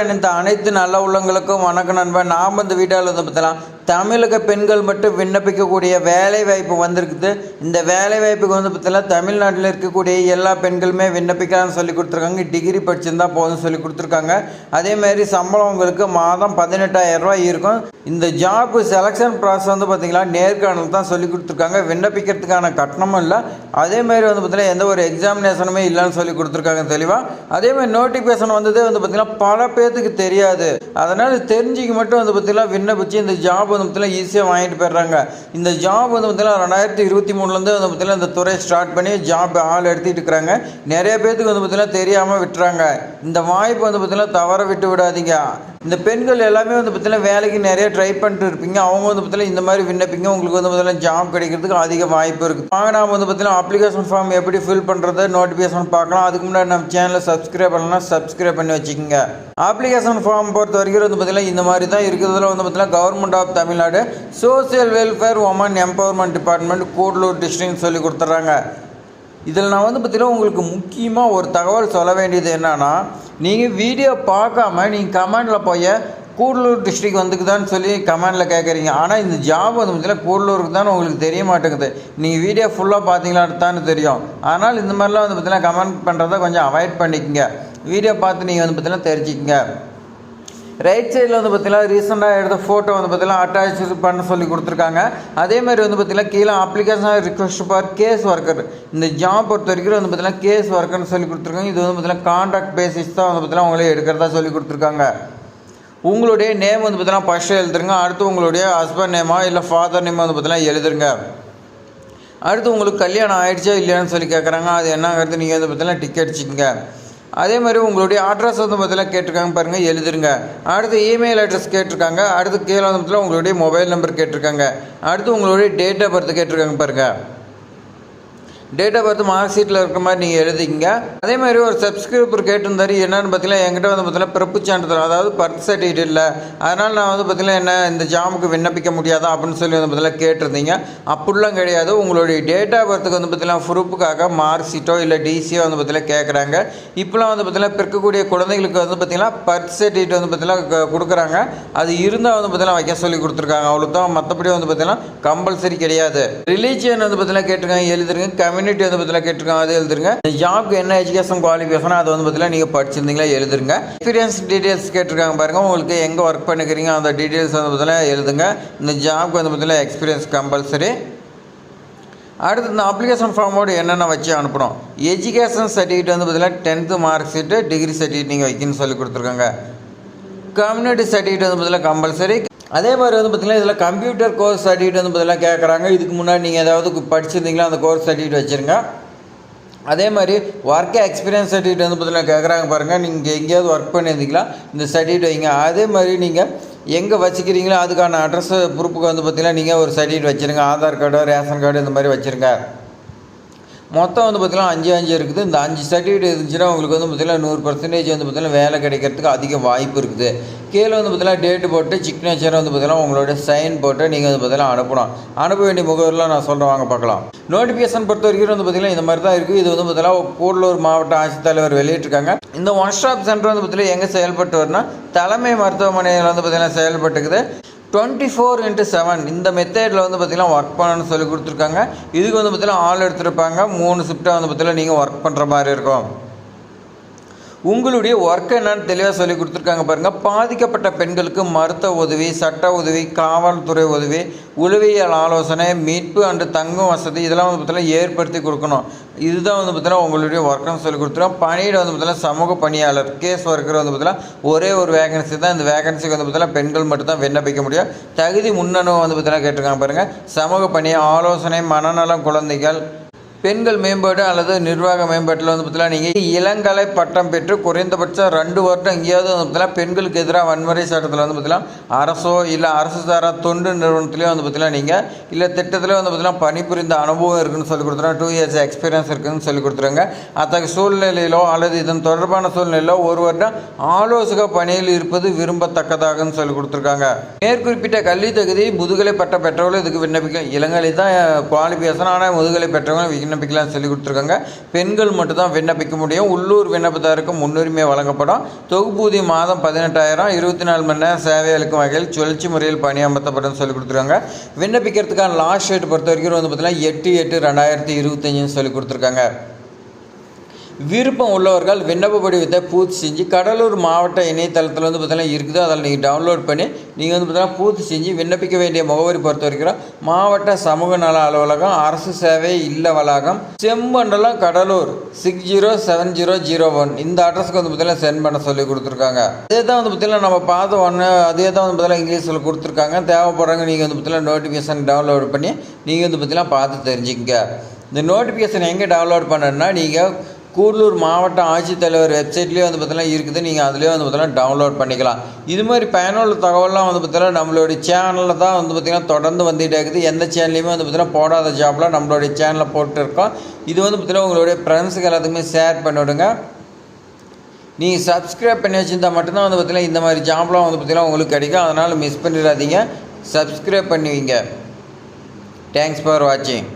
இணைந்த அனைத்து நல்ல உள்ளங்களுக்கும் வணக்கம் நண்பன். நாம் இந்த வீடியோவில் வந்து பார்த்தலாம். தமிழக பெண்கள் மட்டும் விண்ணப்பிக்கக்கூடிய வேலை வாய்ப்பு வந்திருக்குது. இந்த வேலை வாய்ப்புக்கு வந்து பார்த்தீங்கன்னா தமிழ்நாட்டில் இருக்கக்கூடிய எல்லா பெண்களுமே விண்ணப்பிக்கலாம்னு சொல்லி கொடுத்துருக்காங்க. டிகிரி படிச்சிருந்தா போதும் சொல்லி கொடுத்துருக்காங்க. அதே மாதிரி சம்பளம் உங்களுக்கு மாதம் பதினெட்டாயிரம் இருக்கும். இந்த ஜாப் செலெக்ஷன் ப்ராசஸ் வந்து பார்த்தீங்கன்னா நேர்காணல் தான் சொல்லி கொடுத்துருக்காங்க. விண்ணப்பிக்கிறதுக்கான கட்டணமும் இல்லை. அதே மாதிரி வந்து பார்த்தீங்கன்னா எந்த ஒரு எக்ஸாமினேஷனுமே இல்லைன்னு சொல்லி கொடுத்துருக்காங்க தெளிவாக அதே மாதிரி நோட்டிஃபிகேஷன் வந்ததே வந்து பார்த்தீங்கன்னா பல பேர்த்துக்கு தெரியாது. அதனால் தெரிஞ்சுக்க மட்டும் வந்து பார்த்தீங்கன்னா விண்ணப்பிச்சு இந்த ஜாப் வந்து ஈஸியாக வாங்கிட்டு போயிடுறாங்க. இந்த ஜாப் வந்து பார்த்திங்கன்னா ரெண்டாயிரத்தி இருபத்தி மூணுலேருந்து வந்து பார்த்தீங்கன்னா இந்த துறை ஸ்டார்ட் பண்ணி ஜாப் ஆள் எடுத்துகிட்டு இருக்கிறாங்க. நிறைய பேர்த்துக்கு வந்து பார்த்தீங்கன்னா தெரியாமல் விட்டுறாங்க. இந்த வாய்ப்பு வந்து பார்த்தீங்கன்னா தவற விட்டு விடாதீங்க. இந்த பெண்கள் எல்லாமே வந்து பார்த்தீங்கன்னா வேலைக்கு நிறைய ட்ரை பண்ணிட்டு இருப்பீங்க. அவங்க வந்து பார்த்தீங்கன்னா இந்த மாதிரி விண்ணப்பிங்க. உங்களுக்கு வந்து பார்த்தீங்கன்னா ஜாப் கிடைக்கிறதுக்கு அதிக வாய்ப்பு இருக்குது வாங்க நாம் வந்து பார்த்தீங்கன்னா அப்ளிகேஷன் ஃபார்ம் எப்படி ஃபில் பண்ணுறது நோட்டிஃபிகேஷன் பார்க்கலாம். அதுக்கு முன்னாடி நம்ம சேனலை சப்ஸ்கிரைப் பண்ணலாம் சப்ஸ்கிரைப் பண்ணி வச்சுக்கோங்க. அப்ளிகேஷன் ஃபார்ம் பொறுத்த வரைக்கும் வந்து பார்த்தீங்கன்னா இந்த மாதிரி தான் இருக்கிறதுல வந்து பார்த்தீங்கன்னா government of Tamil Nadu social welfare woman empowerment department Gudalur district சொல்லி கொடுத்துட்றாங்க. இதில் நான் வந்து பார்த்தீங்கன்னா உங்களுக்கு முக்கியமாக ஒரு தகவல் சொல்ல வேண்டியது என்னன்னா நீங்கள் வீடியோ பார்க்காம நீங்கள் கமெண்டில் போய் கூடலூர் டிஸ்ட்ரிக் வந்துக்குதான்னு சொல்லி கமெண்டில் கேட்குறீங்க ஆனால் இந்த ஜாப் வந்து பார்த்தீங்கன்னா கூடலூருக்கு தான் உங்களுக்கு தெரிய மாட்டேங்குது. நீங்கள் வீடியோ ஃபுல்லாக பார்த்தீங்களான்னு தான் தெரியும். ஆனால் இந்த மாதிரிலாம் வந்து பார்த்தீங்கன்னா கமெண்ட் பண்ணுறதை கொஞ்சம் அவாய்ட் பண்ணிக்கங்க. வீடியோ பார்த்து நீங்கள் வந்து பார்த்தீங்கன்னா தெரிஞ்சுக்கங்க. ரைட் சைடில் வந்து பார்த்திங்கன்னா ரீசெண்டாக எடுத்த ஃபோட்டோ வந்து பார்த்தீங்கன்னா அட்டாச் பண்ண சொல்லி கொடுத்துருக்காங்க. அதே மாதிரி வந்து பார்த்திங்கன்னா கீழே application request for case worker இந்த ஜாப் பொறுத்த வரைக்கும் வந்து பார்த்தீங்கன்னா கேஸ் ஒர்க்கர்னு சொல்லி கொடுத்துருக்காங்க. இது வந்து பார்த்திங்கன்னா கான்ட்ராக்ட் பேசிஸ் தான் வந்து பார்த்தீங்கன்னா உங்களே எடுக்கிறதா சொல்லி கொடுத்துருக்காங்க. உங்களுடைய நேம் வந்து பார்த்திங்கன்னா ஃபஸ்ட்டு எழுதுருங்க. அடுத்து உங்களுடைய ஹஸ்பண்ட் நேமா இல்லை ஃபாதர் நேம் வந்து பார்த்தீங்கன்னா எழுதுருங்க. அடுத்து உங்களுக்கு கல்யாணம் ஆகிடுச்சா இல்லையான்னு சொல்லி கேட்குறாங்க அது என்னங்கிறது நீங்கள் வந்து பார்த்திங்கன்னா டிக்கெட் அடிச்சிக்கங்க. அதே மாதிரி உங்களுடைய அட்ரஸ் வந்து பார்த்தீங்கன்னா கேட்டிருக்காங்க பாருங்கள் எழுதிருங்க. அடுத்து இமெயில் அட்ரஸ் கேட்டிருக்காங்க. அடுத்து கீழே வந்து உங்களுடைய மொபைல் நம்பர் கேட்டிருக்காங்க. அடுத்து உங்களுடைய டேட் ஆஃப் பர்த் கேட்டிருக்காங்க பாருங்கள் டேட் ஆஃப் பர்த் மார்க் ஷீட்டில் இருக்கிற மாதிரி நீங்கள் எழுதிங்க அதே மாதிரி ஒரு சப்ஸ்கிரிப்பர் கேட்டிருந்தாரு என்னென்னு பார்த்தீங்கன்னா என்கிட்ட வந்து பார்த்தீங்கன்னா பிறப்பு சான்றிதழ் அதாவது பர்த் சர்டிஃபிகேட் இல்லை. அதனால் நான் வந்து பார்த்தீங்கன்னா என்ன இந்த ஜாமுக்கு விண்ணப்பிக்க முடியாதா அப்படின்னு சொல்லி வந்து பார்த்தீங்கன்னா கேட்டிருந்தீங்க. அப்படிலாம் கிடையாது. உங்களுடைய டேட் ஆஃப் பர்த்துக்கு வந்து பார்த்தீங்கன்னா ப்ரூஃபுக்காக மார்க் ஷீட்டோ இல்லை டிசியோ வந்து பார்த்தீங்கன்னா கேட்குறாங்க இப்போலாம் வந்து பார்த்தீங்கன்னா பிறக்கக்கூடிய குழந்தைங்களுக்கு வந்து பார்த்தீங்கன்னா பர்த் சர்டிஃபிகேட் வந்து பார்த்தீங்கன்னா கொடுக்குறாங்க. அது இருந்தால் வந்து பார்த்தீங்கன்னா வைக்க சொல்லி கொடுத்துருக்காங்க. அவ்வளோ தான் மற்றபடி வந்து பார்த்தீங்கன்னா கம்பல்சரி கிடையாது. ரிலீஜியன் வந்து பார்த்தீங்கன்னா கேட்டிருக்காங்க எழுதுருங்க. கம்யூனிட்டி வந்து பார்த்தீங்கன்னா கேட்டிருக்காங்க அது எழுதுருங்க. ஜாப்க்கு என்ன எஜுகேஷன் குவாலிஃபிகேஷனோ அது வந்து பார்த்தீங்கன்னா நீங்கள் படிச்சிருந்தீங்களா எழுதுருங்க. எக்ஸ்பீரியன்ஸ் டீடைல்ஸ் கேட்டிருக்காங்க பாருங்க உங்களுக்கு எங்கே ஒர்க் பண்ணிக்கிறீங்க அந்த டீடைல்ஸ் வந்து பார்த்தீங்கன்னா எழுதுங்க. இந்த ஜாப்க்கு வந்து பார்த்தீங்கன்னா எக்ஸ்பீரியன்ஸ் கம்பல்சரி அடுத்து இந்த அப்ளிகேஷன் ஃபார்மோடு என்னென்ன வச்சு அனுப்பணும் எஜுகேஷன் சர்டிஃபிகேட் வந்து பார்த்தீங்கன்னா tenth mark sheet degree certificate நீங்கள் வைக்கணும்னு சொல்லி கொடுத்துருக்காங்க. கம்யூனிட்டி சர்டிஃபிகேட் வந்து பார்த்தீங்கன்னா கம்பல்சரி அதே மாதிரி வந்து பார்த்திங்கன்னா இதில் கம்ப்யூட்டர் கோர்ஸ் சர்டிஃபிகேட் வந்து பார்த்திங்கன்னா கேட்குறாங்க இதுக்கு முன்னாடி நீங்கள் ஏதாவது படிச்சிருந்தீங்களா அந்த கோர்ஸ் சர்டிஃபிகேட் வச்சுருங்க. அதே மாதிரி ஒர்க் எக்ஸ்பீரியன்ஸ் சர்டிஃபிகேட் வந்து பார்த்திங்கன்னா கேட்குறாங்க பாருங்கள் நீங்கள் எங்கேயாவது ஒர்க் பண்ணியிருந்தீங்களா இந்த சர்டிஃபிகேட் வைங்க. அதே மாதிரி நீங்கள் எங்கே வச்சுக்கிறீங்களோ அதுக்கான அட்ரஸ் ப்ரூஃபுக்கு வந்து பார்த்தீங்கன்னா நீங்கள் ஒரு சர்டிஃபிகேட் வச்சுருங்க. ஆதார் கார்டு ரேஷன் கார்டு இந்த மாதிரி வச்சுருங்க. மொத்தம் வந்து பார்த்திங்கன்னா அஞ்சு அஞ்சு இருக்குது இந்த அஞ்சு சர்டிஃபிகேட் இருந்துச்சுன்னா உங்களுக்கு வந்து பார்த்தீங்கன்னா நூறு பர்சன்டேஜ் வந்து பார்த்தீங்கன்னா வேலை கிடைக்கிறதுக்கு அதிக வாய்ப்பு இருக்குது கீழே வந்து பார்த்திங்கன்னா டேட்டு போட்டு சிக்னேச்சர் வந்து பார்த்திங்கன்னா உங்களோட சைன் போட்டு நீங்கள் வந்து பார்த்திங்கன்னா அனுப்பணும் அனுப்ப வேண்டிய முகவரிலாம் நான் சொல்கிறேன் வாங்க பார்க்கலாம் நோட்டிஃபிகேஷன் பொறுத்த வரைக்கும் வந்து பார்த்திங்கன்னா இந்த மாதிரி தான் இருக்குது இது வந்து பார்த்திங்கன்னா கூடலூர் மாவட்ட ஆட்சித்தலைவர் வெளியிட்டிருக்காங்க இந்த ஒன் ஸ்டாப் சென்டர் வந்து பார்த்தீங்கன்னா எங்கே செயல்பட்டு வரும்னா தலைமை மருத்துவமனையில் வந்து பார்த்திங்கன்னா செயல்பட்டுக்குது டுவெண்ட்டி ஃபோர் இன்ட்டு செவன் இந்த மெத்தேடில் வந்து பார்த்தீங்கன்னா ஒர்க் பண்ணணும்னு சொல்லி கொடுத்துருக்காங்க. இதுக்கு வந்து பார்த்திங்கன்னா ஆள் எடுத்திருப்பாங்க. மூணு ஷிஃப்ட்டாக வந்து பார்த்தீங்கன்னா நீங்கள் ஒர்க் பண்ணுற மாதிரி இருக்கும். உங்களுடைய ஒர்க் என்னன்னு தெளிவாக சொல்லி கொடுத்துருக்காங்க பாருங்கள் பாதிக்கப்பட்ட பெண்களுக்கு மருத்துவ உதவி சட்ட உதவி காவல்துறை உதவி உளவியல் ஆலோசனை மீட்பு அண்டு தங்கும் வசதி இதெல்லாம் வந்து பார்த்தீங்கன்னா ஏற்படுத்தி கொடுக்கணும். இதுதான் வந்து பார்த்தீங்கன்னா உங்களுடைய ஒர்க்குன்னு சொல்லி கொடுத்துருவோம் பணியிட வந்து பார்த்தீங்கன்னா சமூக பணியாளர் கேஸ் ஒர்க்கர் வந்து பார்த்தீங்கன்னா ஒரே ஒரு வேகன்சி தான். இந்த வேகன்சிக்கு வந்து பார்த்தீங்கன்னா பெண்கள் மட்டும் தான் விண்ணப்பிக்க முடியும். தகுதி முன்னணு வந்து பார்த்தீங்கன்னா கேட்டிருக்காங்க பாருங்கள் சமூக பணி ஆலோசனை மனநலம் குழந்தைகள் பெண்கள் மேம்பாடு அல்லது நிர்வாக மேம்பாட்டில் வந்து பார்த்தீங்கன்னா நீங்கள் இளங்கலை பட்டம் பெற்று குறைந்தபட்சம் ரெண்டு வருடம் எங்கேயாவது வந்து பார்த்தீங்கன்னா பெண்களுக்கு எதிராக வன்முறை சட்டத்தில் வந்து பார்த்தீங்கன்னா அரசோ இல்லை அரசு சாரா தொண்டு நிறுவனத்துலேயும் வந்து பார்த்தீங்கன்னா நீங்கள் இல்லை திட்டத்தில் வந்து பார்த்தீங்கன்னா பணிபுரிந்த அனுபவம் இருக்குன்னு சொல்லி கொடுத்துருங்க டூ இயர்ஸ் எக்ஸ்பீரியன்ஸ் இருக்குன்னு சொல்லி கொடுத்துருங்க அத்தகைய சூழ்நிலையிலோ அல்லது இதன் தொடர்பான சூழ்நிலையிலோ ஒரு வருடம் ஆலோசக பணியில் இருப்பது விரும்பத்தக்கதாகன்னு சொல்லி கொடுத்துருக்காங்க. மேற்குறிப்பிட்ட கல்வி தகுதி முதுகலை பட்டம் பெற்றவர்கள் இதுக்கு விண்ணப்பிக்க இளங்கலை தான் குவாலிஃபிகேஷன் ஆனால் முதுகலை பெற்றவங்க விண்ணப்பிக்கலாம் சொல்லி கொடுத்துருக்காங்க. பெண்கள் மட்டும் தான் விண்ணப்பிக்க முடியும். உள்ளூர் விண்ணப்பதாருக்கு முன்னுரிமை வழங்கப்படும். தொகுப்பூதி மாதம் பதினெட்டாயிரம் இருபத்தி நாலு மணி நேரம் சேவை அளிக்கும் வகையில் சுழற்சி முறையில் பணியமர்த்தப்படும் சொல்லி கொடுத்துருக்காங்க. விண்ணப்பிக்கிறதுக்கான லாஸ்ட் டேட் பொறுத்த வரைக்கும் வந்து பார்த்தீங்கன்னா எட்டு எட்டு ரெண்டாயிரத்தி இருபத்தஞ்சுன்னு சொல்லி கொடுத்துருக்காங்க. விருப்பம் உள்ளவர்கள் விண்ணப்ப படிவத்தை பூர்த்தி செஞ்சு கடலூர் மாவட்ட இணையதளத்தில் வந்து பார்த்தீங்கன்னா இருக்குது அதில் நீங்கள் டவுன்லோட் பண்ணி நீங்கள் வந்து பார்த்தீங்கன்னா பூர்த்தி செஞ்சு விண்ணப்பிக்க வேண்டிய முகவரி பொறுத்த வரைக்கும் மாவட்ட சமூக நல அலுவலகம் அரசு சேவை இல்ல வளாகம் Semmandalam Cuddalore six zero seven zero zero one இந்த அட்ரஸ்க்கு வந்து பார்த்தீங்கன்னா சென்ட் பண்ண சொல்லி கொடுத்துருக்காங்க. அதே தான் வந்து பார்த்தீங்கன்னா நம்ம பார்த்த ஒன்று அதே தான் வந்து பார்த்தீங்கன்னா இங்கிலீஷில் கொடுத்துருக்காங்க. தேவைப்படுறவங்க நீங்கள் வந்து பார்த்தீங்கன்னா நோட்டிஃபிகேஷன் டவுன்லோட் பண்ணி நீங்கள் வந்து பார்த்தீங்கன்னா பார்த்து தெரிஞ்சுக்கங்க. இந்த நோட்டிஃபிகேஷன் எங்கே டவுன்லோட் பண்ணணும்னா நீங்கள் கூடலூர் மாவட்ட ஆட்சித்தலைவர் வெப்சைட்லேயே வந்து பார்த்தீங்கன்னா இருக்குது. நீங்கள் அதிலே வந்து பார்த்தீங்கன்னா டவுன்லோட் பண்ணிக்கலாம். இது மாதிரி பயனுள்ள தகவல்லாம் வந்து பார்த்தீங்கன்னா நம்மளுடைய சேனலில் தான் வந்து பார்த்திங்கன்னா தொடர்ந்து வந்துகிட்டே இருக்குது. எந்த சேனல்லையுமே வந்து பார்த்தீங்கன்னா போடாத ஜாப்லாம் நம்மளுடைய சேனலில் போட்டுருக்கோம். இது வந்து பார்த்தீங்கன்னா உங்களுடைய ஃப்ரெண்ட்ஸுக்கு எல்லாத்துக்குமே ஷேர் பண்ணிவிடுங்க. நீங்கள் சப்ஸ்கிரைப் பண்ணி வச்சுருந்தா மட்டும்தான் வந்து பார்த்திங்கன்னா இந்த மாதிரி ஜாப்லாம் வந்து பார்த்திங்கன்னா உங்களுக்கு கிடைக்கும். அதனால் மிஸ் பண்ணிடாதீங்க. சப்ஸ்கிரைப் பண்ணுவீங்க தேங்க்ஸ் ஃபார் வாட்சிங்